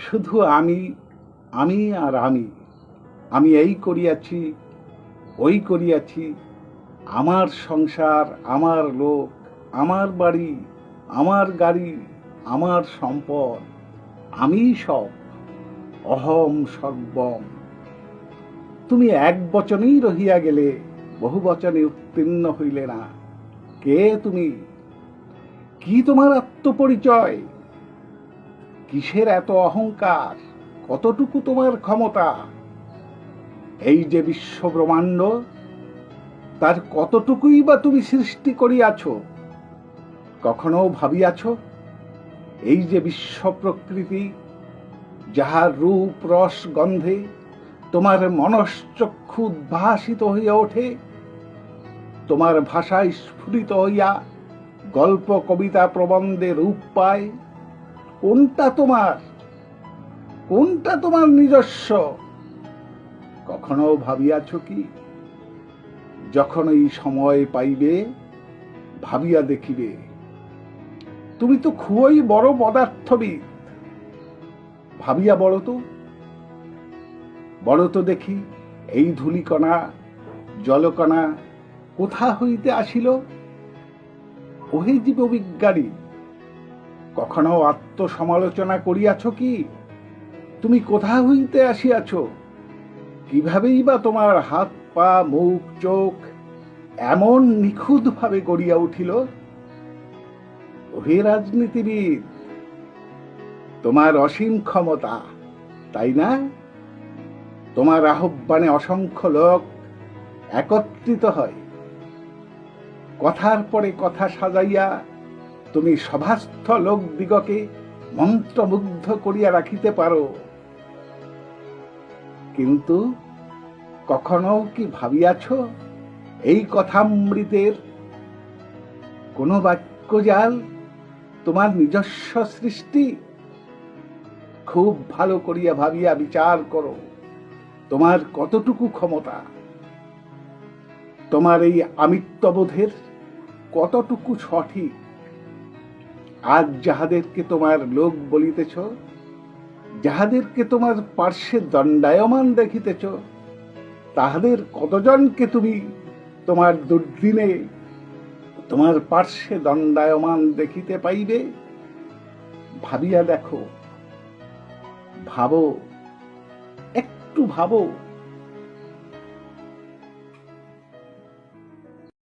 শুধু আমি আমি আর আমি আমি এই করিয়াছি, ওই করিয়াছি, আমার সংসার, আমার লোক, আমার বাড়ি, আমার গাড়ি, আমার সম্পদ, আমি সব, অহম সর্বম। তুমি এক বচনেই রহিয়া গেলে, বহু বচনে উত্তীর্ণ হইলে না। কে তুমি? কি তোমার আত্মপরিচয়? কিসের এত অহংকার? কতটুকু তোমার ক্ষমতা? এই যে বিশ্ব ব্রহ্মাণ্ড তার কতটুকুই বা তুমি সৃষ্টি করিয়াছ? কখনো ভাবিয়াছ? এই যে বিশ্ব প্রকৃতি যাহার রূপ, রস, গন্ধে তোমার মনশ্চক্ষু উদ্ভাসিত হইয়া ওঠে, তোমার ভাষায় স্ফুরিত হইয়া গল্প, কবিতা প্রবন্ধে রূপ পায় কোনটা তোমার? কোনটা তোমার নিজস্ব? কখনো ভাবিয়াছ কি? যখন এই সময় পাইবে, ভাবিয়া দেখিবে। তুমি তো খুবই বড় পদার্থবিদ। ভাবিয়া বড় তো। বড় তো দেখি, এই ধূলিকণা, জলকণা কোথা হইতে আসিল? ওহে জীববিজ্ঞানী! কখনো আত্মসমালোচনা করিয়াছ কি? তুমি কোথা হইতে আসিয়াছ? কিভাবেই বা তোমার হাত, পা, মুখ, চোখ এমন নিখুঁত ভাবে গড়িয়া উঠিল? রাজনীতিবিদ, তোমার অসীম ক্ষমতা, তাই না? তোমার আহ্বানে অসংখ্য লোক একত্রিত হয়। কথার পরে কথা সাজাইয়া তুমি সভাস্থ লোক দিগকে মন্ত্রমুগ্ধ করিয়া রাখিতে পারো। কিন্তু কখনো কি ভাবিয়াছ এই কথামৃতের কোন বাক্যজাল তোমার নিজস্ব সৃষ্টি? খুব ভালো করিয়া ভাবিয়া বিচার করো, তোমার কতটুকু ক্ষমতা? তোমার এই আমিত্ববোধের কতটুকু সঠিক? আজ যাহাদেরকে তোমার লোক বলিতেছ, যাহাদেরকে তোমার পার্শ্বে দণ্ডায়মান দেখিতেছ, তাহাদের কতজনকে তুমি তোমার দুর্দিনে, তোমার পার্শ্বে দণ্ডায়মান দেখিতে পাইবে? ভাবিয়া দেখো, ভাবো, একটু ভাবো।